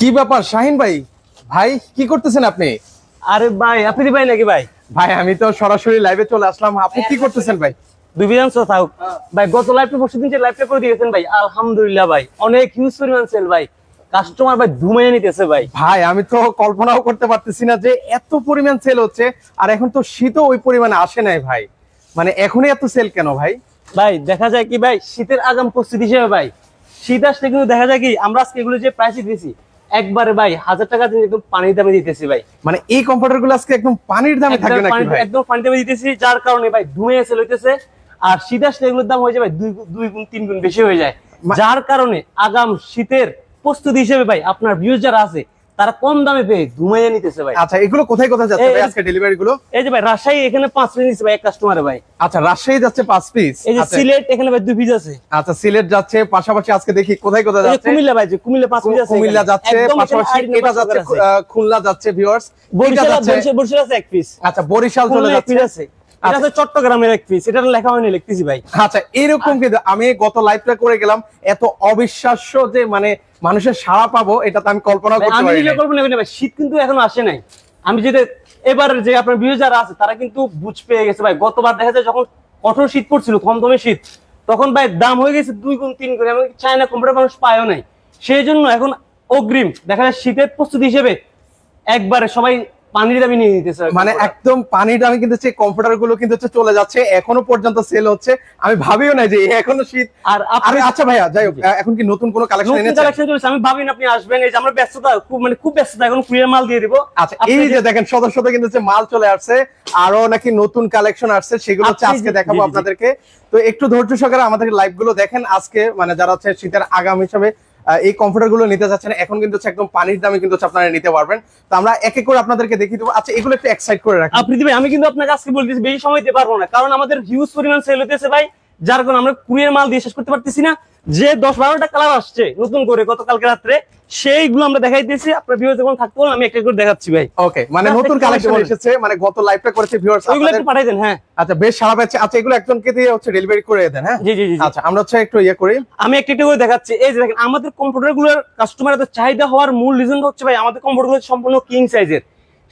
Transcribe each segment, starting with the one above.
কি ব্যাপার শাহিন ভাই? ভাই কি করতেছেন আপনি? আরে ভাই আপনি ভাই নাকি ভাই? ভাই আমি তো সরাসরি লাইভে চলে আসলাম। আপনি কি করতেছেন ভাই? দুই বিধান ভাই গত লাইভটা পরশু দিন যে লাইভটা করে দিয়েছেন ভাই আলহামদুলিল্লাহ ভাই অনেক হিউজ পরিমাণ সেল ভাই। কাস্টমার ভাই ধুমাইয়া নিতেছে ভাই। ভাই আমি তো কল্পনাও করতে পারতেছি না যে এত পরিমাণ সেল হচ্ছে আর এখন তো শীতও ওই পরিমাণে আসে নাই ভাই। মানে এখনই এত সেল কেন ভাই? ভাই দেখা যায় কি ভাই শীতের আগাম প্রস্তুতি হিসেবে ভাই শীত আসলে কিন্তু দেখা যায় কি আমরা আজকে এগুলো যে প্রাইসে দিয়েছি একবারে ভাই হাজার টাকা দিয়ে একদম পানির দামে দিতেছি ভাই। মানে এই কম্পিউটারগুলো আজকে একদম পানির দামে থাকবে নাকি পানি- ভাই? একদম পানির দামে দিতেছি যার কারণে ভাই ধুয়ে এসে লইতেছে। আর সিধা এগুলোর দাম হয়ে যায় দুই দুই গুণ তিন গুণ বেশি হয়ে যায়। যার কারণে আগাম শীতের প্রস্তুতি হিসেবে ভাই আপনার ভিউজ যারা আছে তারা কম দামে পেয়ে ধুমাইয়া নিতেছে ভাই। আচ্ছা এগুলো কোথায় কোথায় যাচ্ছে ভাই আজকে ডেলিভারি গুলো? এই যে ভাই রাজশাহী এখানে পাঁচ পিস নিচ্ছে ভাই এক কাস্টমারে ভাই। আচ্ছা রাজশাহী যাচ্ছে পাঁচ পিস এই যে সিলেট এখানে ভাই দুই পিস আছে। আচ্ছা সিলেট যাচ্ছে পাশাপাশি আজকে দেখি কোথায় কোথায় যাচ্ছে। কুমিল্লা ভাই যে কুমিল্লা পাঁচ পিস আছে কুমিল্লা যাচ্ছে পাশাপাশি এটা যাচ্ছে খুলনা যাচ্ছে ভিউয়ার্স বরিশাল যাচ্ছে বরিশাল- আছে এক পিস আচ্ছা বরিশাল চলে যাচ্ছে। পিস আছে। এটা আছে চট্টগ্রামের এক পিস এটা লেখা হয়নি লিখতেছি ভাই। আচ্ছা এরকম কিন্তু আমি গত লাইভটা করে গেলাম এত অবিশ্বাস্য যে মানে মানুষের সাড়া পাবো এটা তো আমি কল্পনা করতে পারি নিজে কল্পনা ভাই শীত কিন্তু এখনও আসে নাই। আমি যেটা এবার যে আপনার বিয়ে যারা আছে তারা কিন্তু বুঝ পেয়ে গেছে ভাই গতবার দেখা যায় যখন কঠোর শীত পড়ছিল থমথমে শীত তখন ভাই দাম হয়ে গেছে দুই গুণ তিন গুণ এমনকি চায়না কম্পিউটার মানুষ পায়ও নাই। সেই জন্য এখন অগ্রিম দেখা যায় শীতের প্রস্তুতি হিসেবে একবারে সবাই পানির দাবি নিয়ে নিতেছে মানে একদম পানির দামে কিন্তু হচ্ছে কম্পিউটারগুলো কিন্তু চলে যাচ্ছে এখনও পর্যন্ত সেল হচ্ছে। আমি ভাবিও না যে এখনও শীত। আর আপনি আচ্ছা ভাইয়া যাই হোক এখন কি নতুন কোনো কালেকশন এনেছেন? কালেকশন চলছে আমি ভাবিনি আপনি আসবেন এই যে আমরা ব্যস্ততা খুব মানে খুব ব্যস্ততা এখন কুরিয়ার মাল দিয়ে দিব। আচ্ছা এই যে দেখেন শত শত কিন্তু হচ্ছে মাল চলে আসছে আরও নাকি নতুন কালেকশন আসছে সেগুলো হচ্ছে আজকে দেখাবো। আপনাদেরকে। তো একটু ধৈর্য সহকারে আমাদের লাইভগুলো দেখেন আজকে মানে যারা হচ্ছে শীতের আগাম হিসাবে এই কম্পিউটারগুলো নিতে যাচ্ছেন, এখন কিন্তু একদম পানির দামে কিন্তু আপনারা নিতে পারবেন। তো আমরা এক এক করে আপনাদেরকে দেখিয়ে দেবো। আচ্ছা এগুলো একটু এক্সাইট করে রাখি। আপনি আমি কিন্তু আপনাকে আজকে বলতেছি, বেশি সময় দিতে পারব না, কারণ আমাদের হিউজ পরিমাণ সেল হতেছে ভাই। যার কারণে আমরা কুরিয়ার মাল দিয়ে শেষ করতে পারতেছি না। যে দশ বারোটা কালার আসছে নতুন করে গতকালকে রাত্রে সেইগুলো আমরা দেখাই দিয়েছি। আপনার ভিউ যখন থাকতে বলেন আমি একটা করে দেখাচ্ছি ভাই। ওকে মানে নতুন কালেকশন এসেছে মানে গত লাইভটা করেছে ভিউয়ার্স ওইগুলো একটু পাঠাই দেন হ্যাঁ। আচ্ছা বেশ সারা পাচ্ছে আচ্ছা এগুলো একজনকে দিয়ে হচ্ছে ডেলিভারি করে দেন হ্যাঁ? জি জি জি। আচ্ছা আমরা হচ্ছে একটু ইয়ে করি। আমি একটা একটা করে দেখাচ্ছি। এই যে দেখেন আমাদের কম্পিউটারগুলোর কাস্টমার এত চাহিদা হওয়ার মূল রিজন হচ্ছে ভাই আমাদের কম্পিউটারগুলো সম্পূর্ণ কিং সাইজের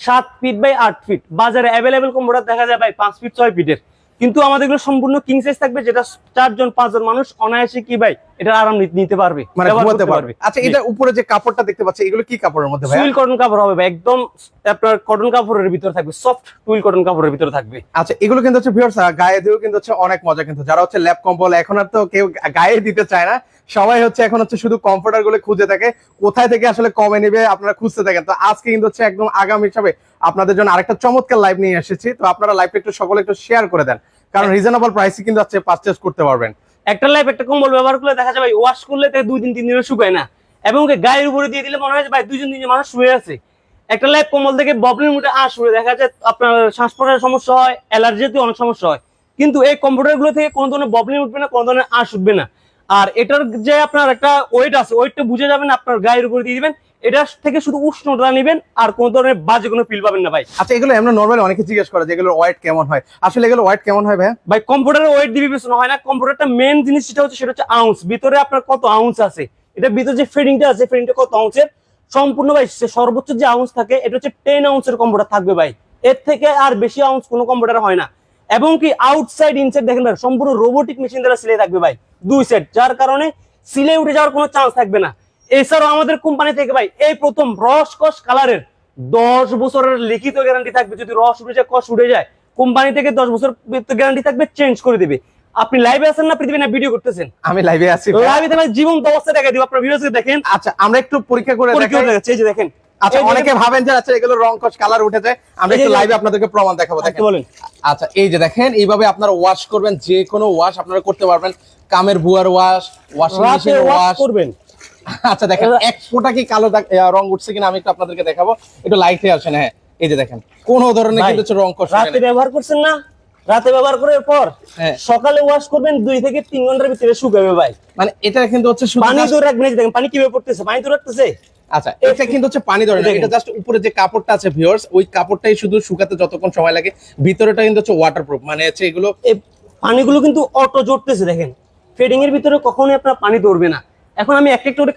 সাত ফিট বাই আট ফিট বাজারে অ্যাভেলেবেল কম্পিউটার দেখা যায় ভাই পাঁচ ফিট ছয় ফিটের কিন্তু আমাদের এগুলো সম্পূর্ণ কিং সাইজ থাকবে যেটা চারজন পাঁচজন মানুষ অনায়াসে কি ভাই এটা আরাম নিতে পারবে মানে ঘুমাতে পারবে। আচ্ছা এটা উপরে যে কাপড়টা দেখতে পাচ্ছি এগুলো কি কাপড়ের মধ্যে ভাই টুইল কটন কাপড় হবে ভাই একদম আপনার কটন কাপড়ের ভিতরে থাকবে সফট টুইল কটন কাপড়ের ভিতরে থাকবে। আচ্ছা এগুলো কিন্তু হচ্ছে ভিউয়ার্স গায়ে দিয়েও কিন্তু হচ্ছে অনেক মজা কিন্তু যারা হচ্ছে ল্যাপ কম্বল এখন আর তো কেউ গায়ে দিতে চায় না সবাই হচ্ছে এখন হচ্ছে শুধু কমফোর্টারগুলো খুঁজে থাকে কোথায় থেকে আসলে কমে নেবে আপনারা খুঁজতে থাকেন। তো আজকে কিন্তু হচ্ছে একদম আগাম হিসাবে আপনাদের জন্য আরেকটা চমৎকার লাইভ নিয়ে এসেছি। তো আপনারা লাইভটা একটু সকলে একটু শেয়ার করে দেন। কারণ রিজনেবল প্রাইসে কিন্তু হচ্ছে পারচেস করতে পারবেন। একটা লাইফ একটা কম্বল ব্যবহার করলে দেখা ভাই ওয়াশ করলে তাকে দুই দিন, তিন দিনে শুকায় না। এবং ওকে গায়ের উপরে দিয়ে দিলে মনে হয় ভাই দুইজন তিনজন মানুষ শুয়ে আছে। একটা লাইফ কম্বল থেকে ববলের মধ্যে আশ উড়ে দেখা যায় আপনার শ্বাস প্রশ্বাসের সমস্যা হয় অ্যালার্জিতে অনেক সমস্যা হয়। কিন্তু এই কম্পিউটারগুলো থেকে কোনো ধরনের ববলিং উঠবে না, কোনো ধরনের আশ উঠবে না। আর এটার যে আপনার একটা ওয়েট আছে ওয়েটটা বুঝে যাবেন আপনার গায়ের উপরে দিয়ে দিবেন। এটা থেকে শুধু উষ্ণতা নেবেন আর কোনো ধরনের বাজে কোনো ফিল পাবেন না ভাই। আচ্ছা এগুলো আমরা নর্মালি অনেকে জিজ্ঞেস করে যে এগুলো ওয়েট কেমন হয়। আসলে এগুলো ওয়েট কেমন হয় ভাই ভাই কম্পিউটারের ওয়েট দিয়ে বিবেচনা হয় না। কম্পিউটারটা মেন জিনিস যেটা হচ্ছে সেটা হচ্ছে আউন্স ভিতরে আপনার কত আউন্স আছে? এটা ভিতরে যে ফিডিংটা আছে ফিডিংটা কত আউন্সের সম্পূর্ণ ভাই সর্বোচ্চ যে আউন্স থাকে এটা হচ্ছে টেন আউন্সের কম্পিউটার থাকবে ভাই। এর থেকে আর বেশি আউন্স কোনো কম্পিউটার হয় না। এবং কি আউটসাইড ইনসাইড দেখেন ভাই সম্পূর্ণ রোবোটিক মেশিন দ্বারা সিলে থাকবে ভাই দুই সেট যার কারণে সিলে উঠে যাওয়ার কোনো চান্স থাকবে না। এছাড়াও আমাদের কোম্পানি থেকে ভাই এই প্রথম রস কস কালারের দশ বছরের লিখিত গ্যারান্টি থাকবে। যদি রস উঠে যায় কস উঠে যায় কোম্পানি থেকে দশ বছর গ্যারান্টি থাকবে চেঞ্জ করে দিবে। আপনি লাইভে আছেন না পৃথিবী না ভিডিও করতেছেন? আমি লাইভে আছি। লাইভে জীবন্ত অবস্থা দেখা দিব আপনার ভিডিওতে দেখেন। আচ্ছা আমরা একটু পরীক্ষা করে দেখাই। এই যে দেখেন। আচ্ছা অনেকে ভাবেন যে আচ্ছা এগুলো রং কস কালার উঠে যায় আমরা একটু লাইভে আপনাদেরকে প্রমাণ দেখাবো আচ্ছা, দেখেন। বলেন। আচ্ছা এই যে দেখেন এইভাবে আপনারা ওয়াশ করবেন যে কোনো ওয়াশ আপনারা করতে পারবেন। কামের বুয়ার ওয়াশ ওয়াশিং রাতে মেশিন ওয়াশ করবেন। আচ্ছা দেখেন এক ফোঁটা কি কালো রং উঠছে কিনা আমি একটু আপনাদেরকে দেখাবো। একটু লাইটে আসেন হ্যাঁ। এই যে দেখেন কোন ধরনের কিন্তু রং কস রাতে ব্যবহার করছেন না? রাতে ব্যবহার করার পর হ্যাঁ। সকালে ওয়াশ করবেন দুই থেকে তিন ঘণ্টার ভিতরে শুকাবে ভাই। মানে এটা কিন্তু হচ্ছে পানি তো রাখবেন দেখেন পানি কীভাবে পড়তেছে? পানি তো রাখতেছে? আচ্ছা এটা কিন্তু হচ্ছে পানি ধরে না এটা জাস্ট উপরে যে কাপড়টা আছে ভিউয়ার্স ওই কাপড়টাই শুধু শুকাতে যতক্ষণ সময় লাগে ভিতরেটা কিন্তু হচ্ছে ওয়াটারপ্রুফ মানে হচ্ছে এগুলো পানিগুলো কিন্তু অটো জড়তেছে দেখেন। ফেডিং এর ভিতরে কখনোই আপনার পানি ধরবে না। এখন আমি একটা করে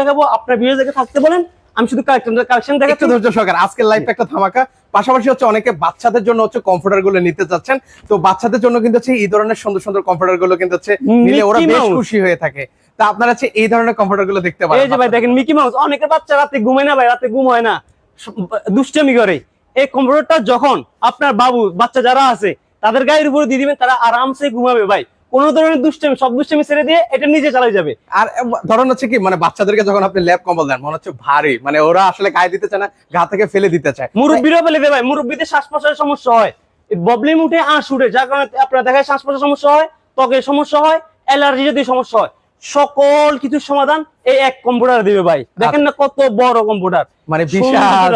দেখাবো আপনার ভিডিও দেখে থাকতে বলেন আমি শুধু কালেকশন দেখাচ্ছি। ধৈর্য সহকারে আজকের লাইভটা একটা ধামাকা। পাশাপাশি হচ্ছে অনেকে বাচ্চাদের জন্য হচ্ছে কমফোর্টারগুলো নিতে চাচ্ছেন। তো বাচ্চাদের জন্য কিন্তু হচ্ছে এই ধরনের সুন্দর সুন্দর কমফোর্টারগুলো কিন্তু হচ্ছে নিলে ওরা বেশ খুশি হয়ে থাকে। তা আপনারা হচ্ছে এই ধরনের কমফোর্টারগুলো দেখতে এই যে ভাই দেখেন মিকি মাউস অনেকের বাচ্চা রাতে ঘুমায় না ভাই রাতে ঘুম হয় না। দুষ্টামি করে। এই কম্পিউটারটা যখন আপনার বাবু বাচ্চা যারা আছে তাদের গায়ের উপরে দিয়ে দিবেন তারা আরামসে ঘুমাবে ভাই। কোন ধরনের দুষ্টামি সব দুষ্টামি ছেড়ে দিয়ে এটা নিজে চালাই যাবে। আর ধরুন হচ্ছে কি মানে বাচ্চাদেরকে যখন আপনি ল্যাব কম্বল দেন মনে হচ্ছে ভারী মানে ওরা আসলে গায়ে দিতে চায় না গা থেকে ফেলে দিতে চায়। মুরব্বীরও ফেলে দেয় ভাই মুরব্বীদের শ্বাস প্রশ্বাসের সমস্যা হয়। ববলিম উঠে আঁশ উঠে যার কারণে আপনার দেখায় শ্বাস প্রশ্বাসের সমস্যা হয় ত্বকের সমস্যা হয় অ্যালার্জি যদি সমস্যা হয়। সকল কিছুর সমাধান এই এক কম্পিউটার দিবে ভাই। দেখেন না কত বড় কম্পিউটার মানে বিশাল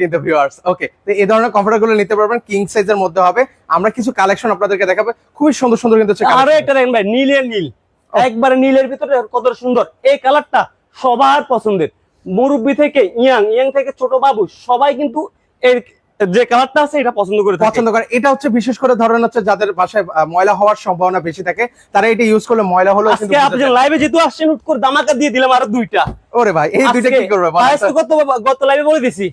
কিন্তু ভিউয়ার্স ওকে তো এই ধরনের কম্পিউটারগুলো নিতে পারবেন কিং সাইজের মধ্যে হবে। আমরা কিছু কালেকশন আপনাদেরকে দেখাবো। খুবই সুন্দর সুন্দর কিন্তু আরও। একটা দেখেন ভাই নীলের নীল। একবারে নীলের ভিতরে কত সুন্দর। এই কালারটা সবার পছন্দের। মুরব্বী থেকে ইয়াং ইয়াং থেকে ছোট বাবু সবাই কিন্তু এর যে কালারটা আছে এটা পছন্দ করে পছন্দ করে। এটা হচ্ছে বিশেষ করে ধরেন হচ্ছে যাদের বাসায় ময়লা হওয়ার সম্ভাবনা বেশি থাকে তারা এটা ইউজ করলে ময়লা কিন্তু আজকে আপনি লাইভে যেহেতু আসছেন হুট করে দামাকা দিয়ে দিলাম আরও দুইটা। ওরে ভাই এই দুইটা কি করবে বলেন? price তো? তো গত গত লাইভে বলে দিছি।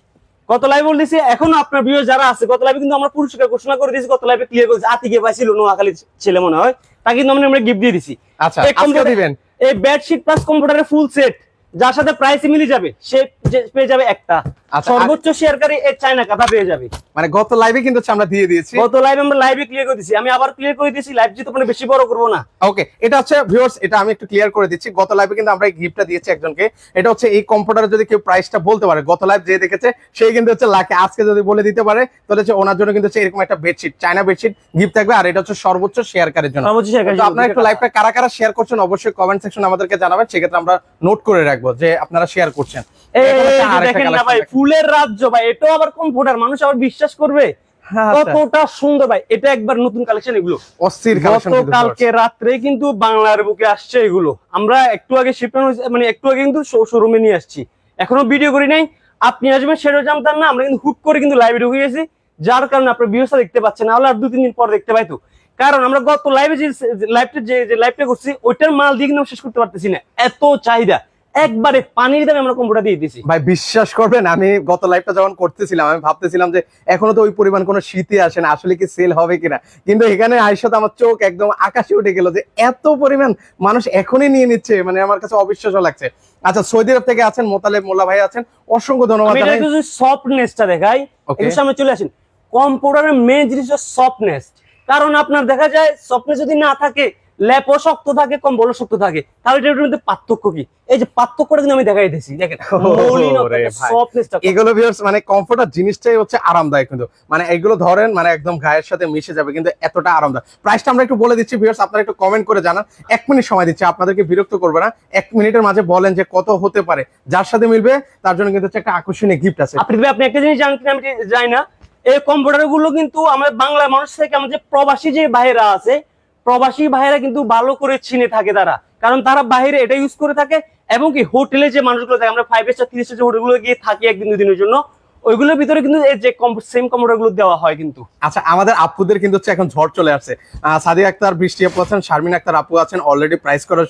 গত লাইভে বলে দিছি এখনও আপনার ভিউয়ার যারা আছে গত লাইভে কিন্তু আমরা পুরস্কার ঘোষণা করে দিয়েছি গত লাইভে ক্লিয়ার করেছি। আতিকে পাইছিল নোয়াখালী ছেলে মনে হয়। তাকে কিন্তু আমরা গিফট দিয়ে দিছি। আচ্ছা দিবেন? এই বেডশিট প্লাস কম্পিউটারের ফুল সেট যার সাথে প্রাইসে মিলে যাবে সে পেয়ে যাবে একটা। সর্বোচ্চ শেয়ারকারী এই চায়না কাটা পেয়ে যাবে। মানে গত লাইভে কিন্তু আমরা দিয়ে দিয়েছি। গত লাইভে আমরা লাইভে ক্লিয়ার করে দিছি আমি আবার ক্লিয়ার করে দিয়েছি লাইভ যেহেতু মানে বেশি বড় করব না। ওকে এটা হচ্ছে ভিউয়ার্স এটা আমি একটু ক্লিয়ার করে দিচ্ছি। গত লাইভে কিন্তু আমরা এই গিফটটা দিয়েছি একজনকে। এটা হচ্ছে এই কম্পিউটার যদি কেউ প্রাইসটা বলতে পারে গত লাইভ যে দেখেছে সেই কিন্তু হচ্ছে লাখে আজকে যদি বলে দিতে পারে তাহলে হচ্ছে ওনার জন্য কিন্তু হচ্ছে এরকম একটা বেডশিট চায়না বেডশিট গিফট থাকবে। আর এটা হচ্ছে সর্বোচ্চ শেয়ারকারীর জন্য। তো আপনারা একটু লাইভটা কারা কারা শেয়ার করছেন অবশ্যই কমেন্ট সেকশনে আমাদেরকে জানাবেন। সেক্ষেত্রে আমরা নোট করে রাখব যে আপনারা শেয়ার করছেন। এই দেখেন না ভাই। ফুলের রাজ্য ভাই এটাও আবার কম্পিউটার মানুষ আবার বিশ্বাস করবে? হ্যাঁ, আচ্ছা। কতটা সুন্দর ভাই এটা একবার নতুন কালেকশন এগুলো। অস্থির কালেকশন রাত্রে কিন্তু বাংলার বুকে আসছে এগুলো। আমরা একটু আগে শিপমেন্ট মানে একটু আগে কিন্তু শোরুমে নিয়ে আসছি। এখনও ভিডিও করি নাই। আপনি আসবেন সেটাও জানতাম না আমরা কিন্তু হুট করে কিন্তু লাইভে ঢুকে গেছি। যার কারণে আপনার ভিউসটা দেখতে পাচ্ছেন নাহলে আর দু তিন দিন পর দেখতে পাইতো কারণ আমরা গত লাইভে যে লাইভটা যে যে লাইভটা করছি ওইটার মাল দিয়ে কিন্তু শেষ করতে পারতেছি না। এত চাহিদা। একবারে পানির দামে আমরা কম্পিউটার দিয়ে দিছি। ভাই বিশ্বাস করবেন আমি গত লাইভটা যখন করতেছিলাম আমি ভাবতেছিলাম যে এখনও তো ওই পরিমাণ কোনো শীতে আসে না আসলে কি সেল হবে কিনা। কিন্তু এখানে আইসাতে আমার চোখ একদম আকাশে উঠে গেল যে এত পরিমাণ মানুষ এখনই নিয়ে নিচ্ছে মানে আমার কাছে অবিশ্বাসও লাগছে। আচ্ছা সৌদি আরব থেকে আছেন মোতালেব মোল্লা ভাই আছেন অসংখ্য ধন্যবাদ। একটু সফটনেসটা দেখাই. এর সামনে চলে আসেন। কম্পিউটারের মেন জিনিস হচ্ছে সফটনেস কারণ আপনার দেখা যায় সফটনেস যদি না থাকে ল্যাপও শক্ত থাকে কম্বলও শক্ত থাকে। তাহলে এটার মধ্যে পার্থক্য কি? এই যে পার্থক্যটা কিন্তু আমি দেখাই দিয়েছি দেখেন। সফটনেসটা এগুলো মানে কমফোর্টার জিনিসটাই হচ্ছে আরামদায়ক কিন্তু। মানে এগুলো ধরেন মানে একদম গায়ের সাথে মিশে যাবে কিন্তু এতটা আরামদায়ক। প্রাইসটা আমরা একটু বলে দিচ্ছি ভিউয়ার্স আপনারা একটু কমেন্ট করে জানান। এক মিনিট সময় দিচ্ছি আপনাদেরকে বিরক্ত করবে না। এক মিনিটের মাঝে বলেন যে কত হতে পারে। যার সাথে মিলবে তার জন্য কিন্তু হচ্ছে একটা আকর্ষণীয় গিফট আছে। আপনি আপনি একটা জিনিস জানেন আমি জানি না এই কম্পিউটারগুলো কিন্তু আমাদের বাংলা মানুষ থেকে আমাদের প্রবাসী যে ভাইয়েরা আছে প্রবাসী ভাইয়েরা কিন্তু ভালো করে চিনে থাকে তারা। কারণ তারা বাইরে এটা ইউজ করে থাকে এবং কি হোটেলে যে মানুষগুলো থাকে আমরা ফাইভ স্টার থ্রি স্টার হোটেলগুলো গিয়ে থাকি একদিন দুদিনের জন্য ওইগুলোর ভিতরে কিন্তু এই যে সেম কম্পিউটারগুলো দেওয়া হয় কিন্তু। আচ্ছা আমাদের আপুদের কিন্তু হচ্ছে এখন ঝড় চলে আসছে। সাদিয়া আক্তার বৃষ্টি আপু আছেন শারমিন আক্তার আপু আছেন অলরেডি প্রাইস করা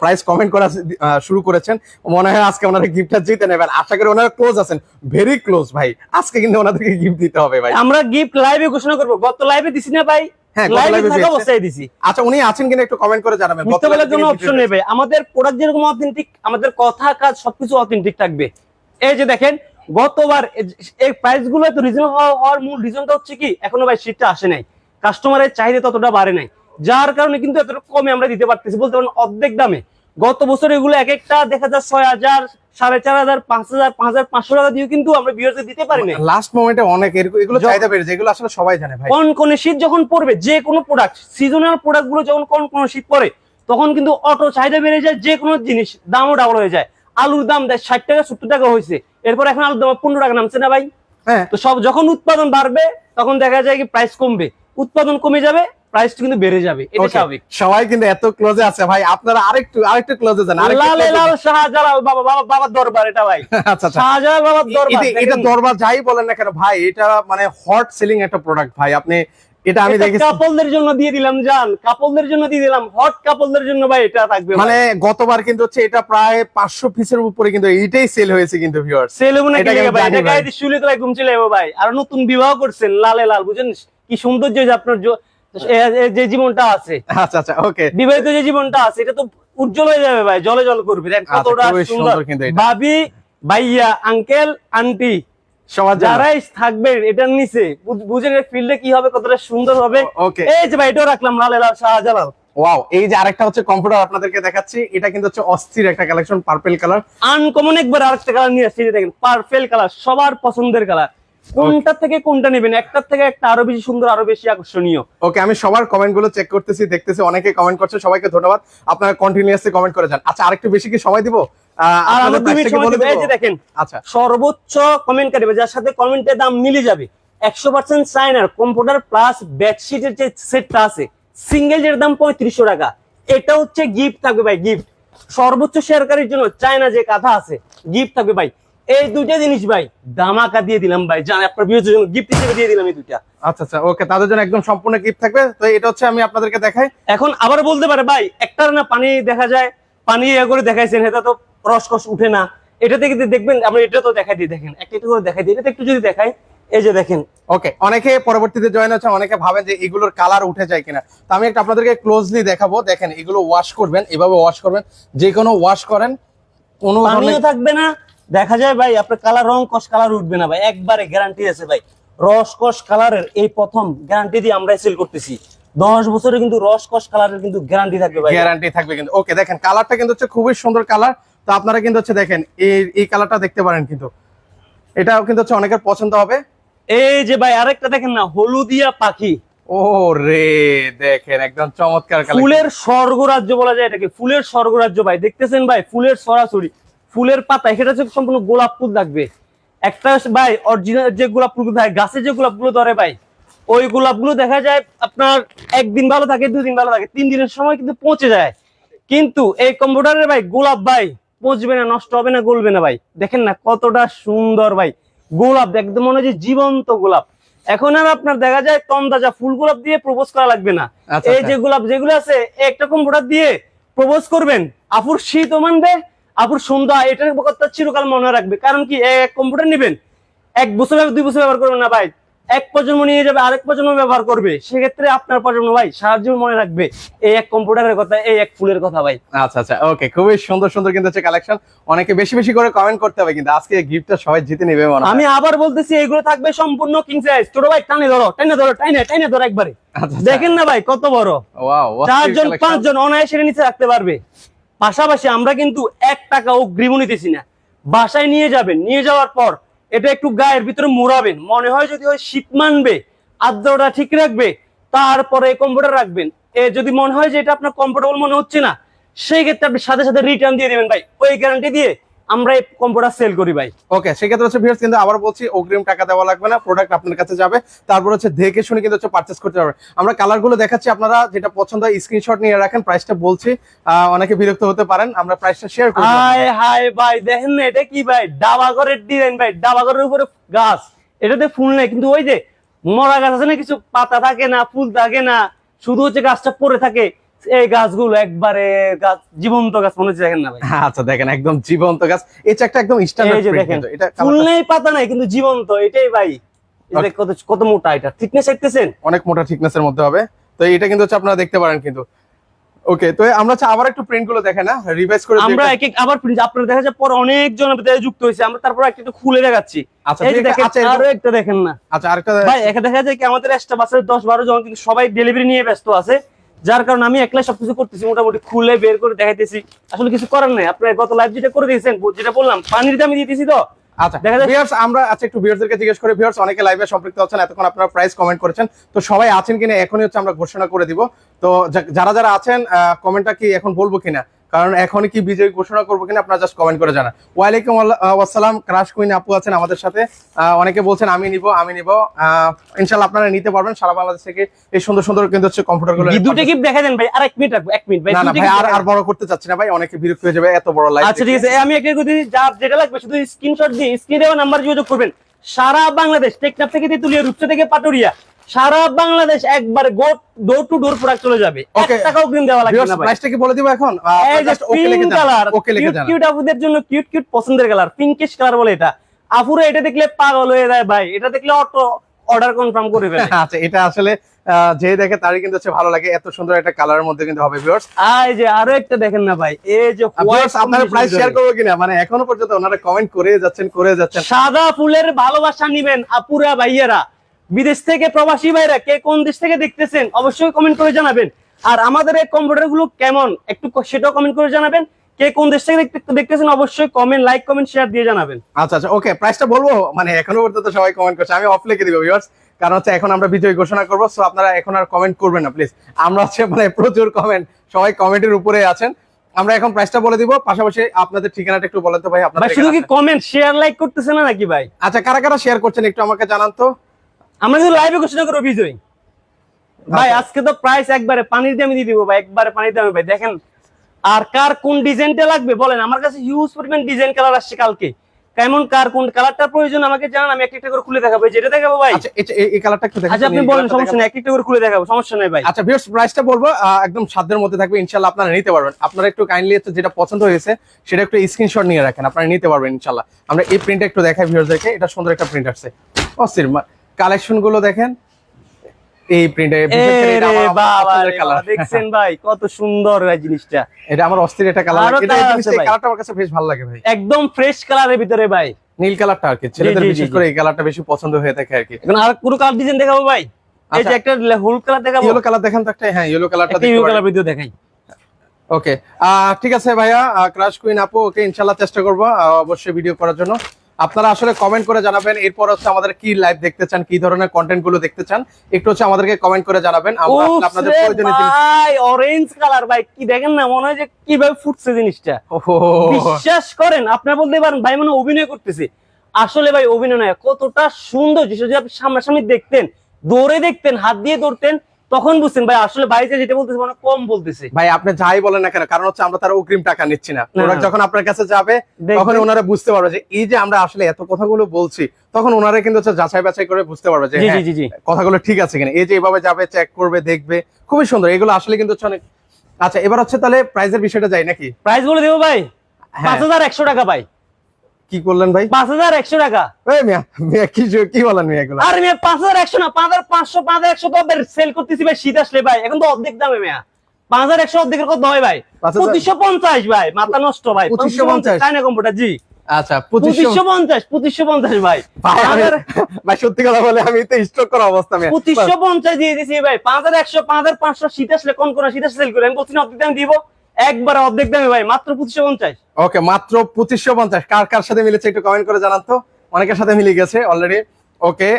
প্রাইস কমেন্ট করা শুরু করেছেন। মনে হয় আজকে ওনারা গিফটটা জিতে নেবেন। আশা করি ওনারা ক্লোজ আছেন। ভেরি ক্লোজ ভাই। আজকে কিন্তু ওনাদেরকে গিফট দিতে হবে ভাই। আমরা গিফট লাইভে ঘোষণা করব। গত লাইভে দিছি না ভাই। হ্যাঁ। অবস্থায় দিছি। আচ্ছা উনি আছেন কিনা একটু কমেন্ট করে জানাবেন। গত মিথ্যা বলার live জন্য অপশন নেবে আমাদের প্রোডাক্ট যেরকম অথেন্টিক আমাদের কথা কাজ সবকিছু অথেন্টিক থাকবে। এই যে দেখেন গতবার এই প্রাইসগুলো এত রিজন হওয়ার মূল রিজনটা হচ্ছে কি এখনও ভাই শীতটা আসে নাই। কাস্টমারের চাহিদা ততটা বাড়ে নাই। যার কারণে কিন্তু এতটা কমে আমরা দিতে পারতেছি বলতে পারেন অর্ধেক দামে। গত বছর এগুলো এক একটা দেখা যায় ছয় হাজার সাড়ে চার হাজার পাঁচ হাজার পাঁচ হাজার পাঁচশো টাকা কিন্তু আমরা দিতে পারি না লাস্ট মোমেন্টে অনেক এরকম- এগুলো চাহিদা বেড়েছে এগুলো আসলে সবাই জানে ভাই। কোন কোন শীত যখন পড়বে যে কোনো প্রোডাক্ট সিজনাল প্রোডাক্টগুলো যখন কোন কোন শীত পড়ে তখন কিন্তু অটো চাহিদা বেড়ে যায় যে কোনো জিনিস দামও ডাবল হয়ে যায়। আলুর দাম দেয় ষাট টাকা সত্তর টাকা হয়েছে। এরপর এখন আলুর দাম পনেরো টাকা নামছে না ভাই? হ্যাঁ। তো সব যখন উৎপাদন বাড়বে তখন দেখা যায় কি প্রাইস কমবে। উৎপাদন কমে যাবে কিন্তু বেড়ে যাবে এটা স্বাভাবিক। সবাই কিন্তু এত ক্লোজে আছে। ভাই আপনারা আরেকটু আরেকটু ক্লোজে যান লাল লাল শাহজালাল বাবা বাবা বাবার দরবার এটা ভাই। আচ্ছা আচ্ছা। শাহজালাল বাবার দরবার এটা- দরবার যাই বলেন না কেন ভাই এটা মানে হট সেলিং একটা প্রোডাক্ট ভাই। আপনি এটা আমি দেখেছি। কাপলদের জন্য দিয়ে দিলাম জান। কাপলদের জন্য দিয়ে দিলাম হট কাপলদের জন্য ভাই এটা থাকবে মানে গতবার কিন্তু হচ্ছে এটা প্রায় পাঁচশো পিসের উপরে কিন্তু এইটাই সেল হয়েছে কিন্তু ভিউয়ার্স সেলুন এটা কিন্তু ভাই এটা ভাই। গায়ে শুলে তো ভাই ঘুম চলে যাব ভাই। আর নতুন বিবাহ করছেন লালে লাল বুঝেন কি সৌন্দর্য যে আপনার যে জীবনটা আছে। আচ্ছা আচ্ছা ওকে। বিবাহিত যে জীবনটা আছে এটা তো উজ্জ্বল হয়ে যাবে ভাই জলে জল করবে। আচ্ছা, কতটা সুন্দর। ভাবি ভাইয়া আঙ্কেল আন্টি যারাই থাকবেন এটার নিচে বু- বুঝেন ফিল্ডে কি হবে কতটা সুন্দর হবে। এই যে ভাই এটাও রাখলাম লালে লাল শাহজালাল। ওয়াও এই যে আরেকটা হচ্ছে কম্পিউটার আপনাদেরকে দেখাচ্ছি এটা কিন্তু হচ্ছে অস্থির একটা কালেকশন পার্পল কালার আনকমন একবার আরেকটা কালার নিয়ে আসছি দেখেন পারফেক্ট কালার সবার পছন্দের কালার কোনটা থেকে কোনটা নেবেন? একটার থেকে একটা আরও বেশি সুন্দর আরও বেশি আকর্ষণীয়। ওকে আমি সবার কমেন্টগুলো চেক করতেছি দেখতেছি অনেকে কমেন্ট করছে সবাইকে ধন্যবাদ। আপনারা কন্টিনিউয়াসলি কমেন্ট করে যান। আচ্ছা আরেকটু বেশি কি সময় দিব? আর আমার দুই মিনিট সময় দিবে, এই যে দেখেন আচ্ছা। সর্বোচ্চ কমেন্টকারী বা যার সাথে কমেন্টের দাম মিলে যাবে। একশো পার্সেন্ট সাইনার কম্পিউটার প্লাস বেডশিটের যে সেটটা আছে সিঙ্গেল এর দাম পঁয়ত্রিশশো টাকা। এটা হচ্ছে গিফট থাকবে ভাই গিফট সর্বোচ্চ শেয়ারকারীর জন্য চায়না যে কথা আছে গিফট থাকবে ভাই। এই দুইটা জিনিস ভাই দামাকা দিয়ে দিলাম ভাই। জান আপনার বিয়ের জন্য গিফট হিসেবে দিয়ে দিলাম এই দুইটা। আচ্ছা আচ্ছা ওকে তাদের জন্য একদম সম্পূর্ণ গিফট থাকবে। তো এটা হচ্ছে আমি আপনাদেরকে দেখাই। এখন আবার বলতে পারে ভাই একটা না পানি দেখা যায় পানি ইয়ে করে দেখাইছেন এটা তো রসকস উঠে না। এটা থেকে দেখবেন আমরা এটা তো দেখাই দিই দেখেন একটা একটু করে দেখাই দিই। এটা একটু যদি দেখাই এই যে দেখেন। ওকে অনেকে পরবর্তীতে জয়েন হচ্ছে অনেকে ভাবেন যে এগুলোর কালার উঠে যায় কিনা। তো আমি একটা আপনাদেরকে ক্লোজলি দেখাবো। দেখেন এগুলো ওয়াশ করবেন এভাবে ওয়াশ করবেন। যে কোনো ওয়াশ করেন কোনো থাকবে না দেখা যায় ভাই আপনার কালার রং কস কালার উঠবে না ভাই একবারে গ্যারান্টি আছে ভাই। রস কস কালারের এই প্রথম গ্যারান্টি দিয়ে আমরা সেল করতেছি। দশ বছরে কিন্তু রস কস কালারের কিন্তু গ্যারান্টি থাকবে ভাই। গ্যারান্টি থাকবে কিন্তু। ওকে দেখেন কালারটা কিন্তু হচ্ছে খুবই সুন্দর কালার তো আপনারা কিন্তু হচ্ছে দেখেন এই এই কালারটা দেখতে পারেন কিন্তু। এটাও কিন্তু হচ্ছে অনেকের পছন্দ হবে। এই যে ভাই আরেকটা দেখেন না হলুদিয়া পাখি। ও রে দেখেন একদম চমৎকার কালার ফুলের স্বর্গরাজ্য বলা যায় এটাকে ফুলের স্বর্গরাজ্য ভাই। দেখতেছেন ভাই ফুলের সরাসরি। ফুলের পাতা এটা হচ্ছে সম্পূর্ণ গোলাপ ফুল থাকবে একটা ভাই অরিজিনাল যে গোলাপ ফুলগুলো থাকে গাছে যে গোলাপগুলো ধরে ভাই ওই গোলাপগুলো দেখা যায় আপনার একদিন ভালো থাকে দুই দিন ভালো থাকে তিন দিনের সময় কিন্তু পৌঁছে যায়। কিন্তু এই কম্পিউটারের ভাই গোলাপ ভাই পচবে না নষ্ট হবে না গলবে না ভাই। দেখেন না কতটা সুন্দর ভাই গোলাপ একদম মনে হয় জীবন্ত গোলাপ। এখন আর আপনার দেখা যায় কম তাজা ফুল গোলাপ দিয়ে প্রপোজ করা লাগবে না। আচ্ছা, এই আচ্ছা। যে গোলাপ যেগুলো আছে একটা কম্পিউটার দিয়ে প্রপোজ করবেন আপুর শীতও মানবে আপুর সন্ধ্যা এটার কথা চিরকাল মনে রাখবে। কারণ কি এক কম্পিউটার নেবেন এক বছর দুই বছর ব্যবহার করবেন না ভাই। এক প্রজন্ম নিয়ে যাবে আরেক প্রজন্ম ব্যবহার করবে। সেক্ষেত্রে আপনার প্রজন্ম ভাই সারা জীবন মনে রাখবে এই এক কম্পিউটারের কথা এই এক ফুলের কথা ভাই। আচ্ছা আচ্ছা ওকে খুবই সুন্দর সুন্দর কিন্তু হচ্ছে কালেকশন অনেকে বেশি বেশি করে কমেন্ট করতে হবে কিন্তু আজকে গিফটটা সবাই জিতে নেবে মনে আমি আবার বলতেছি এগুলো থাকবে সম্পূর্ণ কিং সাইজ ছোট ভাই টানে ধরো টানে ধরো টাইনে টাইনে ধরো একবারে। আচ্ছা, আচ্ছা। দেখেন না ভাই কত বড়। ওয়াও চারজন পাঁচজন অনায়াসে নিচে রাখতে পারবে। পাশাপাশি আমরা কিন্তু এক টাকা অগ্রিম নিতেছি না। বাসায় নিয়ে যাবেন, নিয়ে যাওয়ার পর এটা একটু গায়ের ভিতরে মোড়াবেন। মনে হয় যদি ওই শীত মানবে, আর্দ্রতা ঠিক রাখবে, তারপরে কম্পিউটার রাখবেন। এ যদি মনে হয় যে এটা আপনার কমফোর্টেবল মনে হচ্ছে না, সেই ক্ষেত্রে আপনি সাথে সাথে রিটার্ন দিয়ে দেবেন ভাই। ওই গ্যারান্টি দিয়ে আমরা এই কম্পিউটার সেল করি ভাই। ওকে সেক্ষেত্রে হচ্ছে ভিউয়ার্স কিন্তু আবার বলছি অগ্রিম টাকা দেওয়া লাগবে না প্রোডাক্ট আপনার কাছে যাবে। তারপর হচ্ছে দেখে শুনে কিন্তু হচ্ছে পারচেস করতে পারবেন আমরা কালারগুলো দেখাচ্ছি আপনারা যেটা পছন্দ হয় স্ক্রিনশট নিয়ে রাখেন প্রাইসটা বলছি। অনেকে বিরক্ত হতে পারেন আমরা প্রাইসটা শেয়ার করব। হাই হাই ভাই দেখেন না এটা কি ভাই? ডাবাগরের ডিজাইন ভাই ডাবাগরের উপরে গাছ। এটাতে ফুল নেই কিন্তু ওই যে মরা গাছ আছে না কিছু পাতা থাকে না ফুল থাকে না শুধু হচ্ছে গাছটা পড়ে থাকে। এই গাছগুলো একবারে গাছ জীবন্ত গাছ মনে হচ্ছে দেখেন না ভাই। আচ্ছা দেখেন একদম জীবন্ত গাছ। এই চেকটা একদম স্ট্যান্ডার্ড দেখেন এটা ফুল নেই পাতা নাই কিন্তু জীবন্ত এটাই ভাই। যে কত কত মোটা এটা থিকনেস দেখতেছেন? অনেক মোটা থিকনেসের মধ্যে হবে। তো এটা কিন্তু হচ্ছে আপনারা দেখতে পারেন কিন্তু। ওকে তো আমরা আবার একটু প্রিন্টগুলো দেখেন না রিভাইজ করে আমরা এক এক আবার প্রিন্ট আপনারা দেখা যায় পর অনেকজন ভিতরে যুক্ত হয়েছে আমরা তারপর একটা একটু খুলে দেখাচ্ছি। আচ্ছা, এই দেখেন আচ্ছা, আরও একটা দেখেন না। আচ্ছা আরেকটা ভাই এখানে দেখা যায় কি আমাদের একটা বাসের দশ বারো জন কিন্তু সবাই ডেলিভারি নিয়ে ব্যস্ত আছে। যার কারণে আমি একলাই সবকিছু করতেছি মোটামুটি খুলে বের করে দেখাইতেছি। আসলে কিছু করার নাই আপনার গত লাইভ যেটা করে দিয়েছেন যেটা বললাম পানির দামে দিতেছি তো। আচ্ছা ভিউয়ার্স আমরা আচ্ছা একটু জিজ্ঞেস করি ভিউয়ার্স অনেকে লাইভে সম্পৃক্ত আছেন এতক্ষণ আপনারা প্রাইস কমেন্ট করেছেন। তো সবাই আছেন কিনা এখনই হচ্ছে আমরা ঘোষণা করে দিব। তো যারা যারা আছেন কমেন্টটা কি এখন বলব কিনা? কারণ এখন কি বিজয় ঘোষণা করব কিনা আপনারা জাস্ট কমেন্ট করে জানান। ওয়ালাইকুম আসসালাম ক্রাশ কুইন আপু আছেন আমাদের সাথে। অনেকে বলছেন আমি নিব আমি নিব। ইনশাল্লাহ আপনারা নিতে পারবেন। সারা বাংলাদেশ থেকে এই সুন্দর সুন্দর কিন্তু হচ্ছে কম্পিউটারগুলো দুটো গিফট দেখা দেন ভাই আর এক মিনিট রাখব এক মিনিট ভাই না ভাই আর আর বড় করতে চাচ্ছি না ভাই অনেকে বিরক্ত হয়ে যাবে এত বড় লাইভ আচ্ছা ঠিক আছে আমি একটা কথা যার যেটা লাগবে শুধু স্ক্রিনশট দিয়ে স্ক্রিনে দেওয়া নাম্বার যোগাযোগ করবেন। সারা বাংলাদেশ টেকনাফ থেকে তেতুলিয়া রূপসা থেকে পাটুরিয়া সারা বাংলাদেশ একবারে ডোর টু ডোর প্রোডাক্ট চলে যাবে। এক টাকাও অগ্রিম দেওয়া লাগবে না ভাই। প্রাইসটা কি বলে দিব এখন? এই যে ওকে লিখে কালার ওকে লিখে যান কিউট আপুদের জন্য কিউট কিউট পছন্দের কালার পিঙ্কিশ কালার বলে এটা। আপুরা এটা দেখলে পাগল হয়ে যায় ভাই। এটা দেখলে অটো অর্ডার কনফার্ম করে ফেলে। আচ্ছা এটা আসলে যে দেখে তারই কিন্তু হচ্ছে ভালো লাগে। এত সুন্দর একটা কালারের মধ্যে কিন্তু হবে ভিউয়ার্স এই যে আরও একটা দেখেন না ভাই। এই যে ভিউয়ার্স আপনারা প্রাইস শেয়ার। করব কিনা? মানে এখনও পর্যন্ত ওনারা কমেন্ট করে যাচ্ছেন করে যাচ্ছেন। সাদা ফুলের ভালোবাসা নিবেন আপুরা ভাইয়েরা। বিদেশ থেকে প্রবাসী ভাইরা কে কোন দেশ থেকে দেখতেছেন অবশ্যই কমেন্ট করে জানাবেন। আর আমাদের এই কম্পিউটারগুলো কেমন? একটু সেটাও কমেন্ট করে জানাবেন। কে কোন দেশ থেকে দেখতেছেন অবশ্যই কমেন্ট লাইক কমেন্ট শেয়ার দিয়ে জানাবেন। আচ্ছা আচ্ছা ওকে প্রাইসটা বলব? মানে এখনও পর্যন্ত সবাই কমেন্ট করছে। আমি অফ লিখে দিব ভিউয়ার্স কারণ হচ্ছে এখন আমরা বিজয় ঘোষণা করব সো আপনারা এখন আর কমেন্ট করবেন না প্লিজ আমরা হচ্ছে মানে প্রচুর কমেন্ট সবাই কমেন্টের উপরে আছেন। আমরা এখন প্রাইসটা বলে দিব পাশাপাশি আপনাদের ঠিকানাটা একটু বলেন তো ভাই আপনারা শুধু কি কমেন্ট শেয়ার লাইক করতেছেন না নাকি ভাই? আচ্ছা কারা কারা শেয়ার করছেন একটু আমাকে জানান তো। আমরা কিন্তু লাইভে ঘোষণা করব বিজয়। ভাই আচ্ছা। আজকে তো প্রাইস একবারে পানির দামে দিয়ে দিব ভাই একবারে পানির দামে ভাই। দেখেন আর কার কোন ডিজাইনটা লাগবে বলেন? আমার কাছে হিউজ পরিমাণ ডিজাইন কালার আসছে কালকে। কেমন কার কোন কালারটা প্রয়োজন আমাকে জানান আমি একটা একটা করে খুলে দেখাবো। যেটা দেখাবো ভাই। আচ্ছা এই- কালারটা একটু দেখেন আচ্ছা আপনি বলেন সমস্যা। নেই একটা একটা করে খুলে দেখাবো সমস্যা নেই ভাই। আচ্ছা ভিউয়ার্স প্রাইসটা বলব একদম সাধ্যের মধ্যে থাকবে ইনশাআল্লাহ আপনারা নিতে পারবেন। আপনারা একটু কাইন্ডলি যেটা পছন্দ হয়েছে সেটা একটু স্ক্রিনশট নিয়ে রাখেন আপনারা নিতে পারবেন ইনশাআল্লাহ। আমরা এই প্রিন্টটা একটু দেখাই ভিউয়ার্সদেরকে এটা সুন্দর একটা প্রিন্ট আসছে। অস্থির কালেকশনগুলো দেখেন। এই প্রিন্টে দেখছেন ভাই কত সুন্দর ভাই জিনিসটা। এটা আমার অস্থির একটা কালার এটা। কালারটা আমার কাছে বেশ ভালো লাগে ভাই। একদম ফ্রেশ কালারের ভিতরে ভাই। নীল কালারটা আর কি ছেলেদের বিশেষ করে এই কালারটা বেশি পছন্দ হয়ে থাকে আর কি। এখন আর পুরো কালার ডিজাইন দেখাবো ভাই? এই যে আচ্ছা। একটা হুল কালার দেখাবো? ইয়েলো কালার দেখেন তো একটা হ্যাঁ ইয়েলো কালারটা দেখতে পারেন। কালার ভিডিও দেখাই। ওকে ঠিক আছে ভাইয়া ক্রাশ কুইন আপু ওকে ইনশাল্লাহ চেষ্টা করব অবশ্যই ভিডিও করার জন্য। আপনারা আসলে কমেন্ট করে জানাবেন এরপর হচ্ছে আমাদের কি লাইভ দেখতে চান কি ধরনের কন্টেন্টগুলো দেখতে চান একটু হচ্ছে আমাদেরকে কমেন্ট করে জানাবেন আমরা আপনাদের প্রয়োজনীয় ভাই অরেঞ্জ কালার ভাই কি দেখেন না মনে হয় যে কীভাবে ফুটছে জিনিসটা। ওহো, বিশ্বাস করেন আপনারা বলতে পারেন ভাই মানে অভিনয় করতেছে। আসলে ভাই অভিনয় নয় কতটা সুন্দর জিনিস যদি আপনি সামনাসামনি দেখতেন দৌড়ে দেখতেন হাত দিয়ে দৌড়তেন তখন বুঝছেন ভাই আসলে ভাই যে যেটা বলতেছে মানে কম বলতেছে। ভাই আপনি যাই বলেন না কেন কারণ হচ্ছে আমরা তার অগ্রিম টাকা নিচ্ছি না। প্রোডাক্ট যখন আপনার কাছে যাবে তখন ওনারা বুঝতে পারবে যে এই যে আমরা আসলে এত কথাগুলো বলছি তখন ওনারা কিন্তু হচ্ছে যাচাই বাছাই করে বুঝতে পারবে যে হ্যাঁ, কথাগুলো ঠিক আছে কিনা। এই যে এভাবে যাবে চেক করবে দেখবে খুবই সুন্দর। এগুলো আসলে কিন্তু হচ্ছে অনেক আচ্ছা এবার হচ্ছে তাহলে প্রাইজের বিষয়টা যাই নাকি? প্রাইস বলে দেবো ভাই। হ্যাঁ। পাঁচ হাজার একশো টাকা ভাই কি করলেন ভাই? পাঁচ হাজার একশো টাকা। কি বলেন মিয়া এগুলো? আর মেয়ে পাঁচ হাজার একশো না পাঁচ হাজার পাঁচশো পাঁচ হাজার একশো তো সেল করতেছি ভাই শীত আসলে ভাই এখন তো অর্ধেক দামে মেয়া। পাঁচ হাজার একশো অর্ধেকের কত হয় ভাই? পঁচিশশো পঞ্চাশ ভাই মাথা নষ্ট ভাই। 2550 চাইনা কম্পিউটার জি। আচ্ছা পঁচিশশো পঁচিশশো পঞ্চাশ পঁচিশশো পঞ্চাশ ভাই। সত্যি কথা বলে আমি তো স্ট্রোক করা অবস্থা পঁচিশশো পঞ্চাশ দিয়ে দিছি ভাই পাঁচ হাজার একশো পাঁচ হাজার পাঁচশো শীত আসলে কোন কোন শীত আসলে সেল করে? আমি বলছি না অর্ধেক দাম দিব। একবার অর্ধেক দামে ভাই মাত্র পঁচিশশো পঞ্চাশ। ওকে মাত্র পঁচিশশো পঞ্চাশ। কার কার সাথে মিলেছে একটু কমেন্ট করে জানান তো? অনেকের সাথে মিলে গেছে অলরেডি ওকে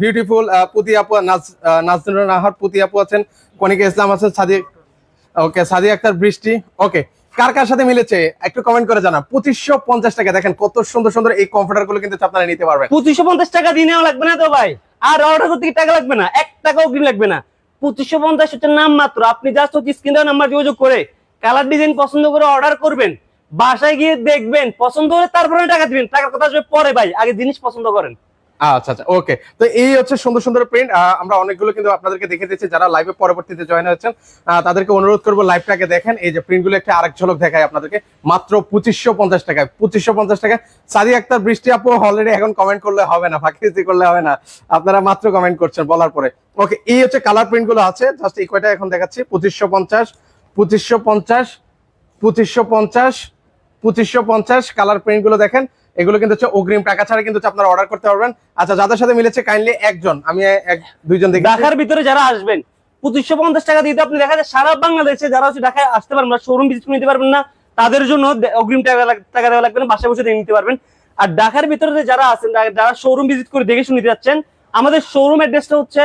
বিউটিফুল পুতি আপু নাজনুর নাহার পুতি আপু আছেন কনিকা ইসলাম আছে সাদি ওকে সাদি আক্তার বৃষ্টি। ওকে কার কার সাথে মিলেছে? একটু কমেন্ট করে জানা পঁচিশশো পঞ্চাশ টাকা দেখেন কত সুন্দর সুন্দর এই কমফোর্টারগুলো কিন্তু আপনারা নিতে পারবেন। পঁচিশশো পঞ্চাশ টাকা দিয়ে নেওয়া লাগবে না তো ভাই? আর অর্ডার করতে টাকা লাগবে না? এক টাকাও অগ্রিম লাগবে না? পঁচিশশো পঞ্চাশ হচ্ছে নাম মাত্র। আপনি জাস্ট হচ্ছে স্ক্রিন নাম্বার যোগাযোগ করে কালার ডিজাইন পছন্দ করে অর্ডার করবেন বাসায় গিয়ে দেখবেন পছন্দ হলে তারপরে টাকা দিবেন টাকার কথা আসবে পরে ভাই আগে জিনিস পছন্দ করেন। আচ্ছা আচ্ছা ওকে তো এই হচ্ছে সুন্দর সুন্দর প্রিন্ট আমরা অনেকগুলো কিন্তু আপনাদেরকে দেখে দিচ্ছি যারা লাইভে পরবর্তীতে জয়েন হয়েছেন আহ, তাদেরকে অনুরোধ করব লাইভটাকে দেখেন এই যে প্রিন্টগুলো একটা আরেক ঝলক দেখায় আপনাদেরকে মাত্র পঁচিশশো পঞ্চাশ টাকায় পঁচিশশো পঞ্চাশ টাকায়। সাদি আক্তার বৃষ্টি আপু অলরেডি এখন কমেন্ট করলে হবে না ফাঁকি করলে হবে না আপনারা মাত্র কমেন্ট করছেন বলার পরে। ওকে এই হচ্ছে কালার প্রিন্টগুলো আছে জাস্ট এই কয়টা এখন দেখাচ্ছি পঁচিশশো পঞ্চাশ পঁচিশশো পঞ্চাশ পঁচিশশো পঞ্চাশ পঁচিশশো পঞ্চাশ কালার প্রিন্টগুলো দেখেন। এগুলো কিন্তু হচ্ছে অগ্রিম টাকা ছাড়া কিন্তু আপনারা অর্ডার করতে পারবেন। আচ্ছা যাদের সাথে মিলেছে কাইন্ডলি একজন, আমি দুইজন দেখি। ঢাকার ভিতরে যারা আসবেন, পঁচিশশো পঞ্চাশ টাকা দিতে আপনি দেখা যায় সারা বাংলাদেশে যারা হচ্ছে ঢাকায় আসতে পারবেন না শোরুম ভিজিট নিতে পারবেন না, তাদের জন্য অগ্রিম টাকা টাকা দেওয়া লাগবে না, বাসায় বসে নিতে পারবেন। আর ঢাকার ভিতরে যারা আছেন, যারা শোরুম ভিজিট করে দেখে শুনে যাচ্ছেন, আমাদের শোরুম অ্যাড্রেসটা হচ্ছে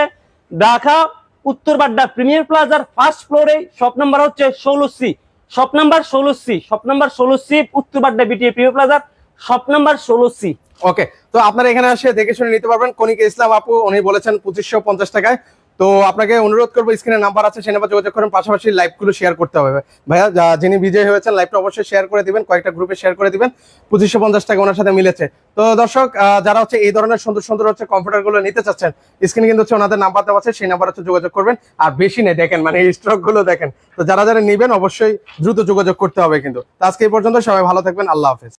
ঢাকা উত্তর বাড্ডা প্রিমিয়ার প্লাজার ফার্স্ট ফ্লোরে শপ নাম্বার হচ্ছে ষোলো সি। শপ নাম্বার ষোলো সি, শপ নাম্বার ষোলো C, Uttar Badda BTA premier প্লাজার শপ নাম্বার ষোলো সি। ওকে, তো আপনারা এখানে আসে দেখে শুনে নিতে পারবেন কনিকা ইসলাম আপু, উনি বলেছেন পঁচিশশো পঞ্চাশ টাকায় তো আপনাকে অনুরোধ করব স্ক্রিনে নাম্বার আছে, সেই নাম্বার যোগাযোগ করেন, পাশাপাশি লাইভগুলো শেয়ার করতে হবে। ভাইয়া যিনি বিজয় হয়েছেন লাইভটা অবশ্যই শেয়ার করে দিবেন, কয়েকটা গ্রুপে শেয়ার করে দিবেন, পঁচিশশো পঞ্চাশ টাকা ওনার সাথে মিলেছে। তো দর্শক যারা হচ্ছে এই ধরনের সুন্দর সুন্দর হচ্ছে কম্পিউটারগুলো নিতে চাচ্ছেন স্ক্রিনে কিন্তু হচ্ছে ওনাদের নাম্বার দেওয়া আছে, সেই নাম্বার হচ্ছে যোগাযোগ করবেন। আর বেশি নেই, দেখেন মানে এই স্টকগুলো দেখেন। তো যারা যারা নিবেন, অবশ্যই দ্রুত যোগাযোগ করতে হবে কিন্তু। আজকে এই পর্যন্ত, সবাই ভালো থাকবেন, আল্লাহ হাফেজ।